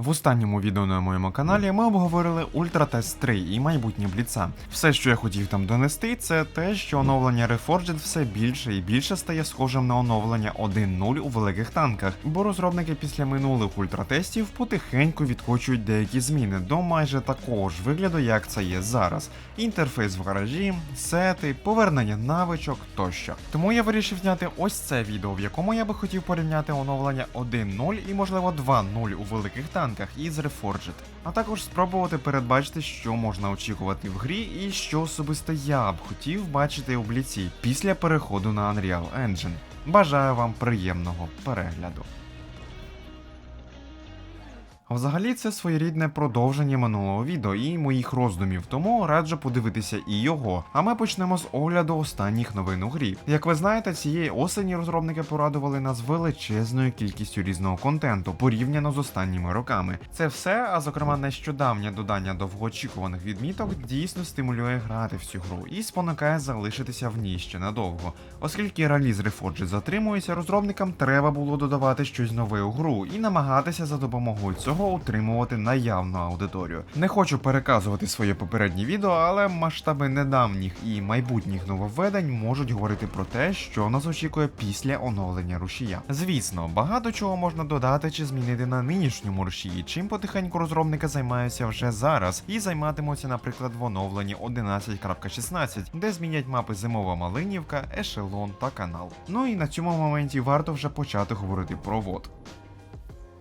В останньому відео на моєму каналі ми обговорили Ультра Тест 3 і майбутнє бліца. Все, що я хотів там донести, це те, що оновлення Reforged все більше і більше стає схожим на оновлення 1.0 у великих танках, бо розробники після минулих ультратестів потихеньку відкочують деякі зміни до майже такого ж вигляду, як це є зараз. Інтерфейс в гаражі, сети, повернення навичок тощо. Тому я вирішив зняти ось це відео, в якому я би хотів порівняти оновлення 1.0 і можливо 2.0 у великих танках із Reforged. А також спробувати передбачити, що можна очікувати в грі, і що особисто я б хотів бачити у бліці після переходу на Unreal Engine. Бажаю вам приємного перегляду. Взагалі, це своєрідне продовження минулого відео і моїх роздумів, тому раджу подивитися і його. А ми почнемо з огляду останніх новин у грі. Як ви знаєте, цієї осені розробники порадували нас величезною кількістю різного контенту порівняно з останніми роками. Це все, а зокрема нещодавнє додання довгоочікуваних відміток, дійсно стимулює грати в цю гру і спонукає залишитися в ній ще надовго. Оскільки реліз Reforged затримується, розробникам треба було додавати щось нове у гру і намагатися за допомогою цього утримувати наявну аудиторію. Не хочу переказувати своє попереднє відео, але масштаби недавніх і майбутніх нововведень можуть говорити про те, що нас очікує після оновлення рушія. Звісно, багато чого можна додати чи змінити на нинішньому рушії, чим потихеньку розробники займаються вже зараз, і займатимуться, наприклад, в оновленні 11.16, де змінять мапи Зимова Малинівка, Ешелон та канал. Ну і на цьому моменті варто вже почати говорити про вод.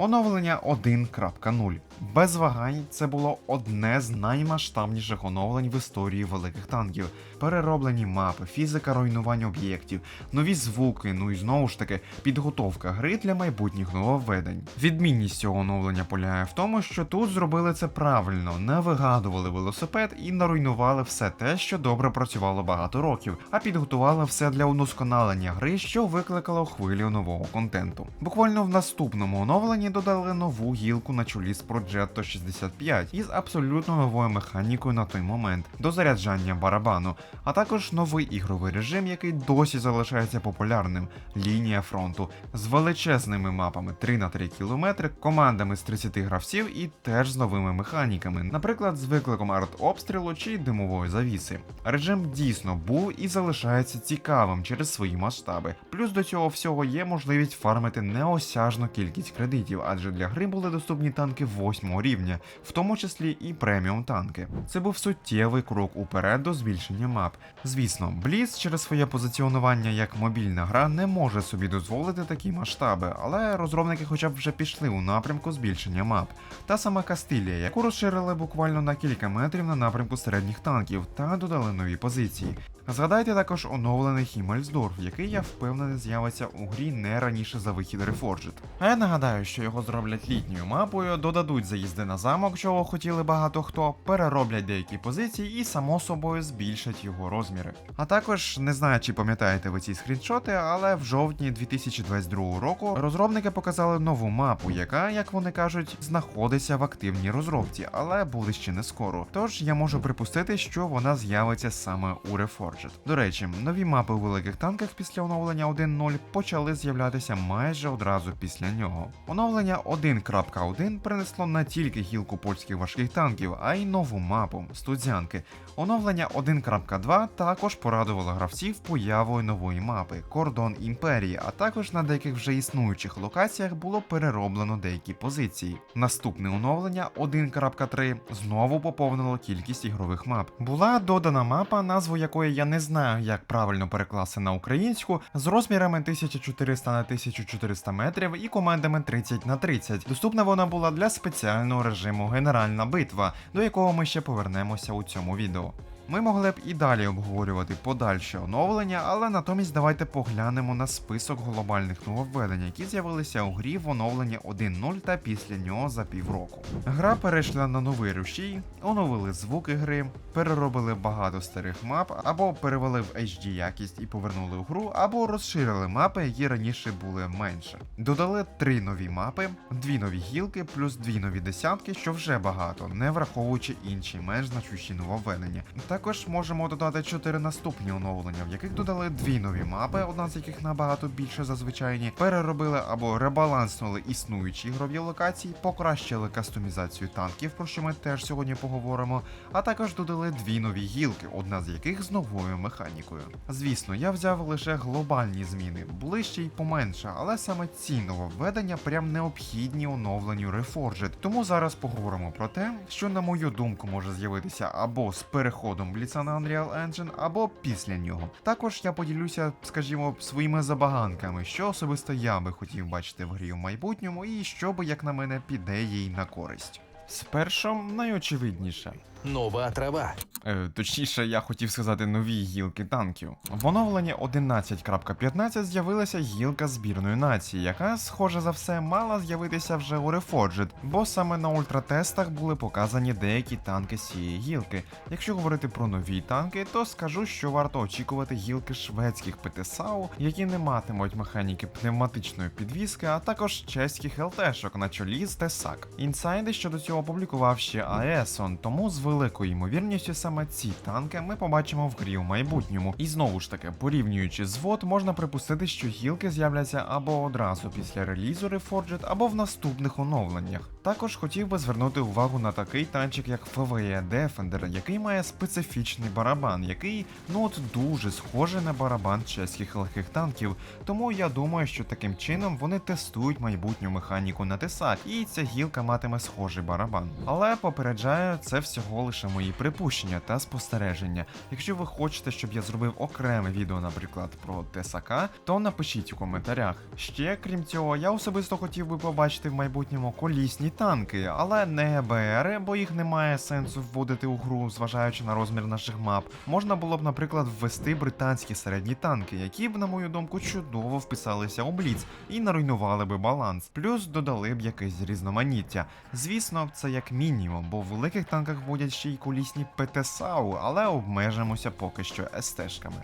Оновлення 1.0. Без вагань це було одне з наймасштабніших оновлень в історії великих танків. Перероблені мапи, фізика руйнування об'єктів, нові звуки, ну і знову ж таки, підготовка гри для майбутніх нововведень. Відмінність цього оновлення полягає в тому, що тут зробили це правильно, не вигадували велосипед і не руйнували все те, що добре працювало багато років, а підготували все для удосконалення гри, що викликало хвилю нового контенту. Буквально в наступному оновленні додали нову гілку на чолі з Progetto 65 із абсолютно новою механікою на той момент до заряджання барабану, а також новий ігровий режим, який досі залишається популярним лінія фронту з величезними мапами 3 на 3 км, командами з 30 гравців і теж з новими механіками, наприклад, з викликом арт-обстрілу чи димової завіси. Режим дійсно був і залишається цікавим через свої масштаби. Плюс до цього всього є можливість фармити неосяжну кількість кредитів, адже для гри були доступні танки 8 рівня, в тому числі і преміум танки. Це був суттєвий крок уперед до збільшення мап. Звісно, Blitz через своє позиціонування як мобільна гра не може собі дозволити такі масштаби, але розробники хоча б вже пішли у напрямку збільшення мап. Та сама Кастилія, яку розширили буквально на кілька метрів на напрямку середніх танків та додали нові позиції. Згадайте також оновлений Хімельсдорф, який я впевнений з'явиться у грі не раніше за вихід Reforged. А я нагадаю, що його зроблять літньою мапою, додадуть заїзди на замок, чого хотіли багато хто, перероблять деякі позиції і само собою збільшать його розміри. А також не знаю, чи пам'ятаєте ви ці скріншоти, але в жовтні 2022 року розробники показали нову мапу, яка, як вони кажуть, знаходиться в активній розробці, але буде ще не скоро. Тож я можу припустити, що вона з'явиться саме у Reforged. До речі, нові мапи у великих танках після оновлення 1.0 почали з'являтися майже одразу після нього. Оновлення 1.1 принесло не тільки гілку польських важких танків, а й нову мапу студзянки. Оновлення 1.2 також порадувало гравців появою нової мапи Кордон Імперії, а також на деяких вже існуючих локаціях було перероблено деякі позиції. Наступне оновлення 1.3 знову поповнило кількість ігрових мап. Була додана мапа, назву якої я не знаю, як правильно перекласти на українську, з розмірами 1400 на 1400 метрів і командами 30 на 30. Доступна вона була для спеціального режиму Генеральна битва, до якого ми ще повернемося у цьому відео. Ми могли б і далі обговорювати подальше оновлення, але натомість давайте поглянемо на список глобальних нововведень, які з'явилися у грі в оновленні 1.0 та після нього за півроку. Гра перейшла на новий рушій, оновили звуки гри, переробили багато старих мап, або перевели в HD якість і повернули у гру, або розширили мапи, які раніше були менше. Додали три нові мапи, дві нові гілки, плюс дві нові десятки, що вже багато, не враховуючи інші менш значущі нововведення. Також Також можемо додати 4 наступні оновлення, в яких додали дві нові мапи, одна з яких набагато більше за звичайні, переробили або ребаланснули існуючі ігрові локації, покращили кастомізацію танків, про що ми теж сьогодні поговоримо, а також додали дві нові гілки, одна з яких з новою механікою. Звісно, я взяв лише глобальні зміни, були ще й поменше, але саме ці нововведення прям необхідні оновленню Reforged. Тому зараз поговоримо про те, що на мою думку може з'явитися або з переходом Бліца на Unreal Engine, або після нього. Також я поділюся, скажімо, своїми забаганками, що особисто я би хотів бачити в грі в майбутньому, і що би, як на мене, піде їй на користь. Спершу найочевидніше. Нова трава. Е, точніше, я хотів сказати нові гілки танків. В оновленні 11.15 з'явилася гілка збірної нації, яка, схоже за все, мала з'явитися вже у Reforged, бо саме на ультратестах були показані деякі танки з цієї гілки. Якщо говорити про нові танки, то скажу, що варто очікувати гілки шведських ПТСАУ, які не матимуть механіки пневматичної підвіски, а також чеських ЛТшок на чолі з Тесак. Інсайди щодо цього опублікував ще АЕСОН, тому з великою ймовірністю саме ці танки ми побачимо в грі в майбутньому. І знову ж таки, порівнюючи звод, можна припустити, що гілки з'являться або одразу після релізу Reforged, або в наступних оновленнях. Також хотів би звернути увагу на такий танчик, як FVE Defender, який має специфічний барабан, який ну от дуже схожий на барабан чеських легких танків. Тому я думаю, що таким чином вони тестують майбутню механіку на тесак, і ця гілка матиме схожий барабан. Але попереджаю, це всього лише мої припущення та спостереження. Якщо ви хочете, щоб я зробив окреме відео, наприклад, про Тесака, то напишіть у коментарях. Ще крім цього, я особисто хотів би побачити в майбутньому колісні танки, але не ЕБРи, бо їх немає сенсу вводити у гру, зважаючи на розмір наших мап. Можна було б, наприклад, ввести британські середні танки, які б, на мою думку, чудово вписалися у Бліц і наруйнували би баланс. Плюс додали б якесь різноманіття. Звісно, це як мінімум, бо в великих танках вводять ще й колісні ПТСАУ, але обмежимося поки що СТшками.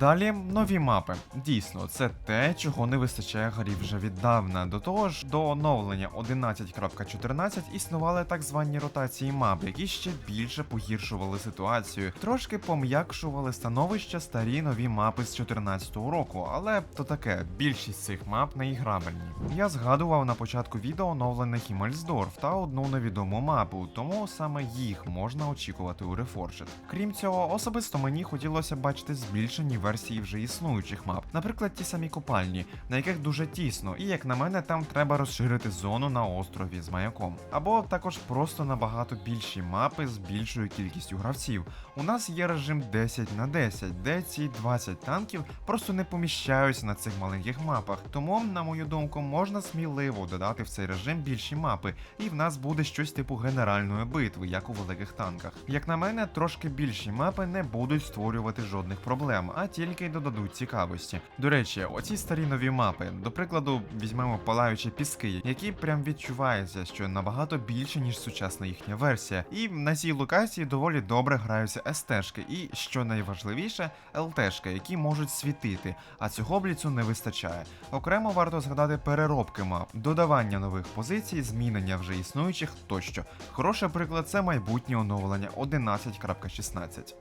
Далі нові мапи. Дійсно, це те, чого не вистачає грі вже віддавна. До того ж, до оновлення 11.14 існували так звані ротації мап, які ще більше погіршували ситуацію, трошки пом'якшували становище старі нові мапи з 2014 року, але то таке, більшість цих мап не іграбельні. Я згадував на початку відео оновлений Хімельсдорф та одну невідому мапу, тому саме їх можна очікувати у Reforged. Крім цього, особисто мені хотілося бачити збільшені версії вже існуючих мап, наприклад, ті самі копальні, на яких дуже тісно, і як на мене, там треба розширити зону на острові з маяком. Або також просто набагато більші мапи з більшою кількістю гравців. У нас є режим 10 на 10, де ці 20 танків просто не поміщаються на цих маленьких мапах. Тому, на мою думку, можна сміливо додати в цей режим більші мапи, і в нас буде щось типу генеральної битви, як у великих танках. Як на мене, трошки більші мапи не будуть створювати жодних проблем, а тільки додадуть цікавості. До речі, оці старі нові мапи, до прикладу, візьмемо палаючі піски, які прям відчуваються, що набагато більше, ніж сучасна їхня версія. І на цій локації доволі добре граються СТшки, і що найважливіше, ЛТшки, які можуть світити, а цього бліцу не вистачає. Окремо варто згадати переробки мап, додавання нових позицій, змінення вже існуючих тощо. Хороший приклад це майбутнє оновлення 11.16.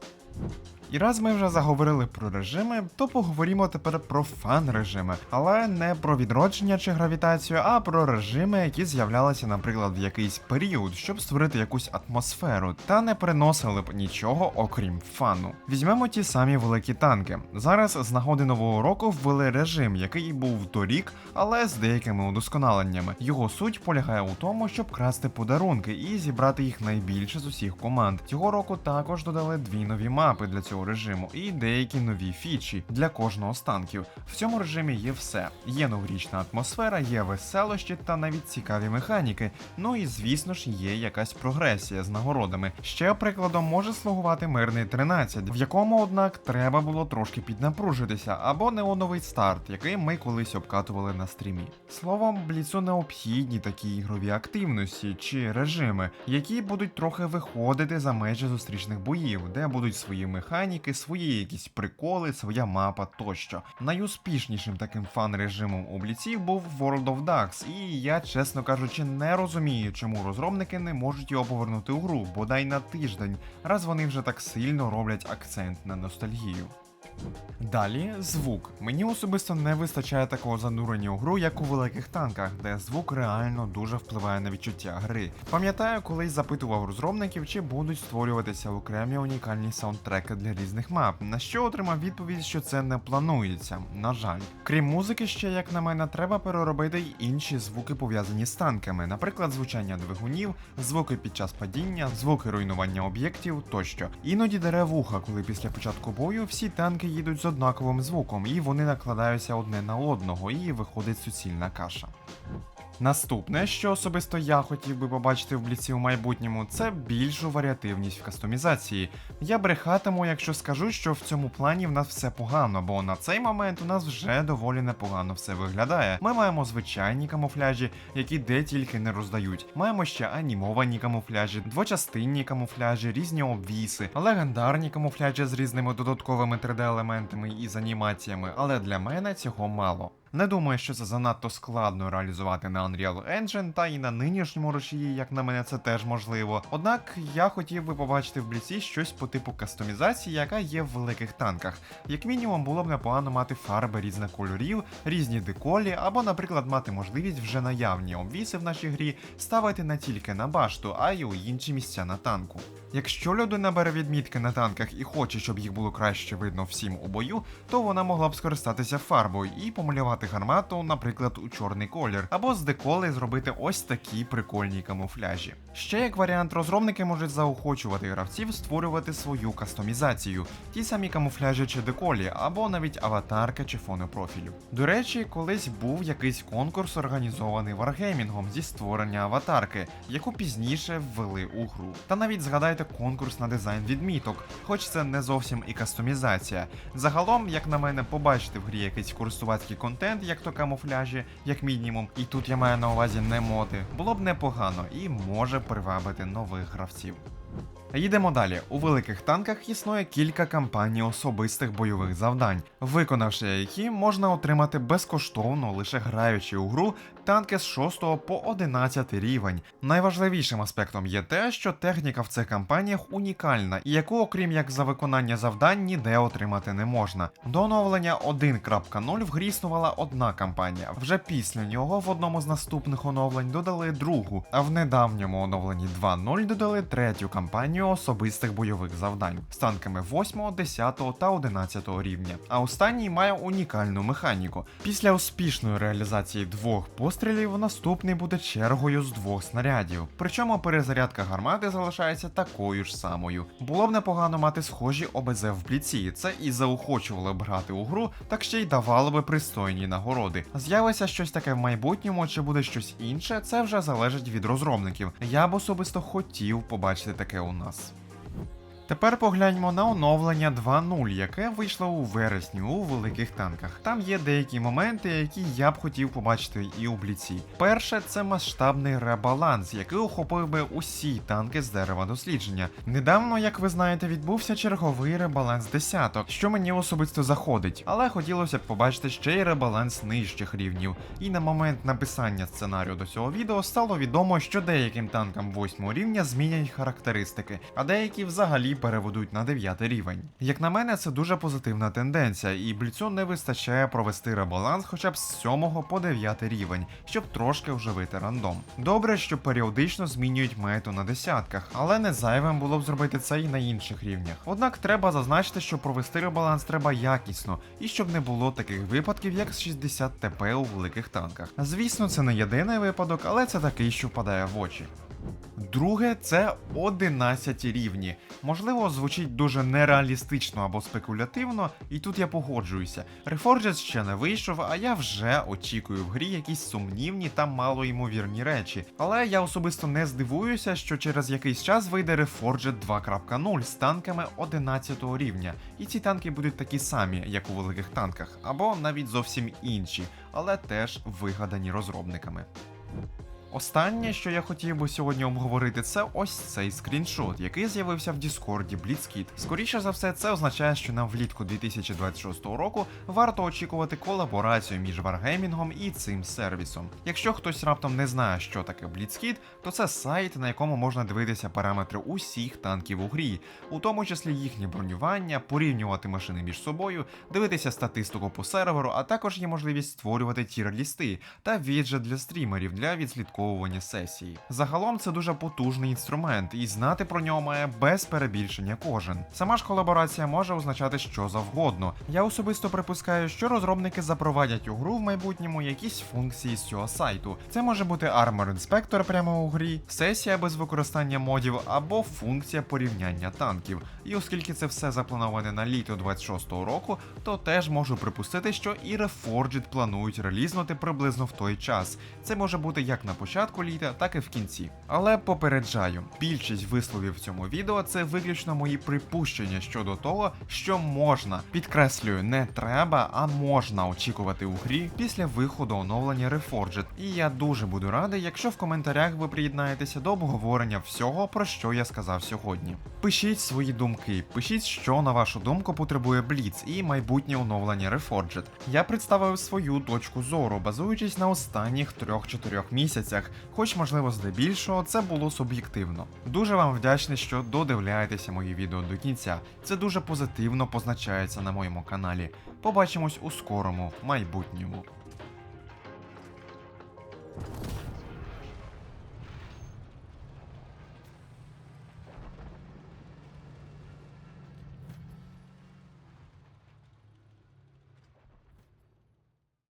І раз ми вже заговорили про режими, то поговоримо тепер про фан-режими, але не про відродження чи гравітацію, а про режими, які з'являлися, наприклад, в якийсь період, щоб створити якусь атмосферу, та не приносили б нічого окрім фану. Візьмемо ті самі великі танки. Зараз з нагоди нового року ввели режим, який був торік, але з деякими удосконаленнями. Його суть полягає у тому, щоб красти подарунки і зібрати їх найбільше з усіх команд. Цього року також додали дві нові мапи для цього режиму і деякі нові фічі для кожного з танків. В цьому режимі є все: є новорічна атмосфера, є веселощі та навіть цікаві механіки. Ну і звісно ж є якась прогресія з нагородами. Ще прикладом може слугувати мирний 13, в якому, однак, треба було трошки піднапружитися, або неоновий старт, який ми колись обкатували на стрімі. Словом, бліцу необхідні такі ігрові активності чи режими, які будуть трохи виходити за межі зустрічних боїв, де будуть свої механіки механіки, свої якісь приколи, своя мапа тощо. Найуспішнішим таким фан-режимом у Бліці був World of Ducks, і я, чесно кажучи, не розумію, чому розробники не можуть його повернути у гру, бодай на тиждень, раз вони вже так сильно роблять акцент на ностальгію. Далі звук. Мені особисто не вистачає такого занурення у гру, як у великих танках, де звук реально дуже впливає на відчуття гри. Пам'ятаю, колись запитував розробників, чи будуть створюватися окремі унікальні саундтреки для різних мап, на що отримав відповідь, що це не планується. На жаль, крім музики, ще як на мене, треба переробити й інші звуки пов'язані з танками, наприклад, звучання двигунів, звуки під час падіння, звуки руйнування об'єктів тощо. Іноді дере вуха, коли після початку бою всі танки їдуть з однаковим звуком, і вони накладаються одне на одного, і виходить суцільна каша. Наступне, що особисто я хотів би побачити в бліці у майбутньому, це більшу варіативність в кастомізації. Я брехатиму, якщо скажу, що в цьому плані в нас все погано, бо на цей момент у нас вже доволі непогано все виглядає. Ми маємо звичайні камуфляжі, які де тільки не роздають. Маємо ще анімовані камуфляжі, двочастинні камуфляжі, різні обвіси, легендарні камуфляжі з різними додатковими 3D-елементами і з анімаціями, але для мене цього мало. Не думаю, що це занадто складно реалізувати на Unreal Engine, та і на нинішньому рушії, як на мене, це теж можливо. Однак я хотів би побачити в бліці щось по типу кастомізації, яка є в великих танках. Як мінімум, було б непогано мати фарби різних кольорів, різні деколі, або, наприклад, мати можливість вже наявні обвіси в нашій грі ставити не тільки на башту, а й у інші місця на танку. Якщо людина бере відмітки на танках і хоче, щоб їх було краще видно всім у бою, то вона могла б скористатися фарбою і помалювати гармату, наприклад, у чорний колір, або з деколи зробити ось такі прикольні камуфляжі. Ще як варіант, розробники можуть заохочувати гравців створювати свою кастомізацію, ті самі камуфляжі чи деколі, або навіть аватарки чи фони профілю. До речі, колись був якийсь конкурс, організований Wargaming зі створення аватарки, яку пізніше ввели у гру. Та навіть згадайте конкурс на дизайн відміток, хоч це не зовсім і кастомізація. Загалом, як на мене, побачити в грі якийсь користувацький контент, як то камуфляжі, як мінімум, і тут я маю на увазі не моди, було б непогано і може привабити нових гравців. Їдемо далі. У великих танках існує кілька кампаній особистих бойових завдань, виконавши які можна отримати безкоштовно лише граючи у гру танки з 6 по 11 рівень. Найважливішим аспектом є те, що техніка в цих кампаніях унікальна, і яку, окрім як за виконання завдань, ніде отримати не можна. До оновлення 1.0 в грі існувала одна кампанія. Вже після нього в одному з наступних оновлень додали другу, а в недавньому оновленні 2.0 додали третю кампанію особистих бойових завдань з танками 8, 10 та 11 рівня. А останній має унікальну механіку. Після успішної реалізації двох пострілів наступний буде чергою з двох снарядів. Причому перезарядка гармати залишається такою ж самою. Було б непогано мати схожі ОБЗ в бліці. Це і заохочувало б грати у гру, так ще й давало би пристойні нагороди. З'явиться щось таке в майбутньому, чи буде щось інше, це вже залежить від розробників. Я б особисто хотів побачити таке у нас. Тепер погляньмо на оновлення 2.0, яке вийшло у вересні у великих танках. Там є деякі моменти, які я б хотів побачити і у бліці. Перше, це масштабний ребаланс, який охопив би усі танки з дерева дослідження. Недавно, як ви знаєте, відбувся черговий ребаланс десяток, що мені особисто заходить, але хотілося б побачити ще й ребаланс нижчих рівнів. І на момент написання сценарію до цього відео стало відомо, що деяким танкам 8 рівня змінять характеристики, а деякі взагалі переведуть на 9 рівень. Як на мене, це дуже позитивна тенденція, і бліцю не вистачає провести ребаланс хоча б з 7 по 9 рівень, щоб трошки вживити рандом. Добре, що періодично змінюють мету на десятках, але не зайвим було б зробити це і на інших рівнях. Однак треба зазначити, що провести ребаланс треба якісно, і щоб не було таких випадків, як з 60 ТП у великих танках. Звісно, це не єдиний випадок, але це такий, що впадає в очі. Друге, це 11 рівні. Можливо, звучить дуже нереалістично або спекулятивно, і тут я погоджуюся. Reforged ще не вийшов, а я вже очікую в грі якісь сумнівні та малоймовірні речі. Але я особисто не здивуюся, що через якийсь час вийде Reforged 2.0 з танками 11 рівня. І ці танки будуть такі самі, як у великих танках, або навіть зовсім інші, але теж вигадані розробниками. Останнє, що я хотів би сьогодні обговорити, це ось цей скріншот, який з'явився в Діскорді Blitzkid. Скоріше за все, це означає, що нам влітку 2026 року варто очікувати колаборацію між Wargaming і цим сервісом. Якщо хтось раптом не знає, що таке Blitzkid, то це сайт, на якому можна дивитися параметри усіх танків у грі, у тому числі їхнє бронювання, порівнювати машини між собою, дивитися статистику по серверу, а також є можливість створювати тір-лісти та віджет для стрімерів для відслідковування сесії. Загалом це дуже потужний інструмент, і знати про нього має без перебільшення кожен. Сама ж колаборація може означати що завгодно. Я особисто припускаю, що розробники запровадять у гру в майбутньому якісь функції з цього сайту. Це може бути Armor Inspector прямо у грі, сесія без використання модів або функція порівняння танків. І оскільки це все заплановане на літо 26-го року, то теж можу припустити, що і Reforged планують релізнути приблизно в той час. Це може бути як на початку літа, так і в кінці. Але попереджаю, більшість висловів в цьому відео це виключно мої припущення щодо того, що можна, підкреслюю, не треба, а можна очікувати у грі після виходу оновлення Reforged. І я дуже буду радий, якщо в коментарях ви приєднаєтеся до обговорення всього, про що я сказав сьогодні. Пишіть свої думки, пишіть, що на вашу думку потребує Бліц і майбутнє оновлення Reforged. Я представив свою точку зору, базуючись на останніх 3-4 місяцях, емоціях, хоч, можливо, здебільшого це було суб'єктивно. Дуже вам вдячний, що додивляєтеся мої відео до кінця. Це дуже позитивно позначається на моєму каналі. Побачимось у скорому майбутньому.